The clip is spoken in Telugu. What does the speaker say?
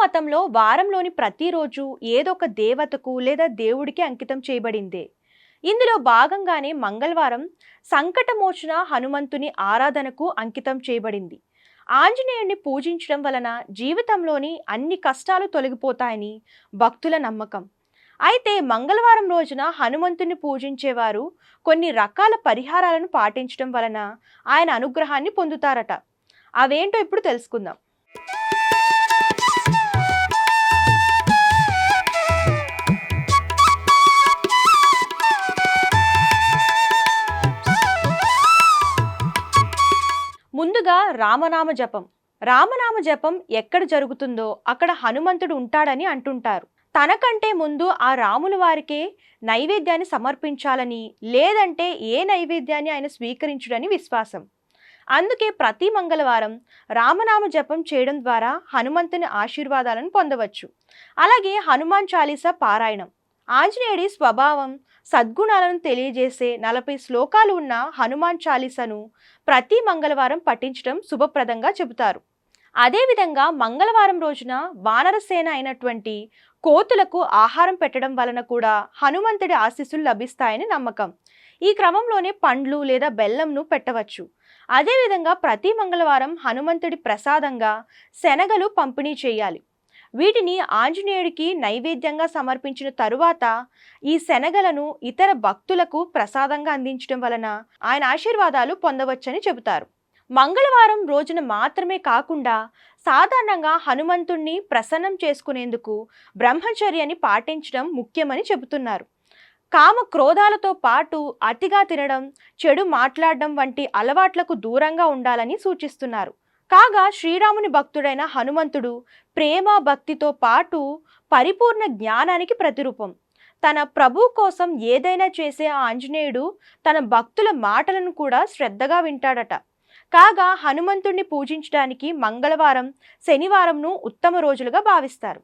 మతంలో వారంలోని ప్రతిరోజు ఏదో ఒక దేవతకు లేదా దేవుడికి అంకితం చేయబడిందే. ఇందులో భాగంగానే మంగళవారం సంకటమోచన హనుమంతుని ఆరాధనకు అంకితం చేయబడింది. ఆంజనేయుడిని పూజించడం వలన జీవితంలోని అన్ని కష్టాలు తొలగిపోతాయని భక్తుల నమ్మకం. అయితే మంగళవారం రోజున హనుమంతుని పూజించేవారు కొన్ని రకాల పరిహారాలను పాటించడం వలన ఆయన అనుగ్రహాన్ని పొందుతారట. అవేంటో ఇప్పుడు తెలుసుకుందాం. ముందుగా రామనామ జపం. రామనామ జపం ఎక్కడ జరుగుతుందో అక్కడ హనుమంతుడు ఉంటాడని అంటుంటారు. తనకంటే ముందు ఆ రాముల వారికే నైవేద్యాన్ని సమర్పించాలని లేదంటే ఏ నైవేద్యాన్ని ఆయన స్వీకరించుడని విశ్వాసం. అందుకే ప్రతి మంగళవారం రామనామ జపం చేయడం ద్వారా హనుమంతుని ఆశీర్వాదాలను పొందవచ్చు. అలాగే హనుమాన్ చాలీసా పారాయణం. ఆంజనేయుడి స్వభావం సద్గుణాలను తెలియజేసే నలభై శ్లోకాలు ఉన్న హనుమాన్ చాలీసాను ప్రతి మంగళవారం పఠించడం శుభప్రదంగా చెబుతారు. అదేవిధంగా మంగళవారం రోజున వానరసేన అయినటువంటి కోతులకు ఆహారం పెట్టడం వలన కూడా హనుమంతుడి ఆశీస్సులు లభిస్తాయని నమ్మకం. ఈ క్రమంలోనే పండ్లు లేదా బెల్లంను పెట్టవచ్చు. అదేవిధంగా ప్రతి మంగళవారం హనుమంతుడి ప్రసాదంగా శనగలు పంపిణీ చేయాలి. వీటిని ఆంజనేయుడికి నైవేద్యంగా సమర్పించిన తరువాత ఈ శనగలను ఇతర భక్తులకు ప్రసాదంగా అందించడం వలన ఆయన ఆశీర్వాదాలు పొందవచ్చని చెబుతారు. మంగళవారం రోజున మాత్రమే కాకుండా సాధారణంగా హనుమంతుణ్ణి ప్రసన్నం చేసుకునేందుకు బ్రహ్మచర్యని పాటించడం ముఖ్యమని చెబుతున్నారు. కామ క్రోధాలతో పాటు అతిగా తినడం చెడు మాట్లాడడం వంటి అలవాట్లకు దూరంగా ఉండాలని సూచిస్తున్నారు. కాగా శ్రీరాముని భక్తుడైన హనుమంతుడు ప్రేమ భక్తితో పాటు పరిపూర్ణ జ్ఞానానికి ప్రతిరూపం. తన ప్రభు కోసం ఏదైనా చేసే ఆ ఆంజనేయుడు తన భక్తుల మాటలను కూడా శ్రద్ధగా వింటాడట. కాగా హనుమంతుణ్ణి పూజించడానికి మంగళవారం శనివారంను ఉత్తమ రోజులుగా భావిస్తారు.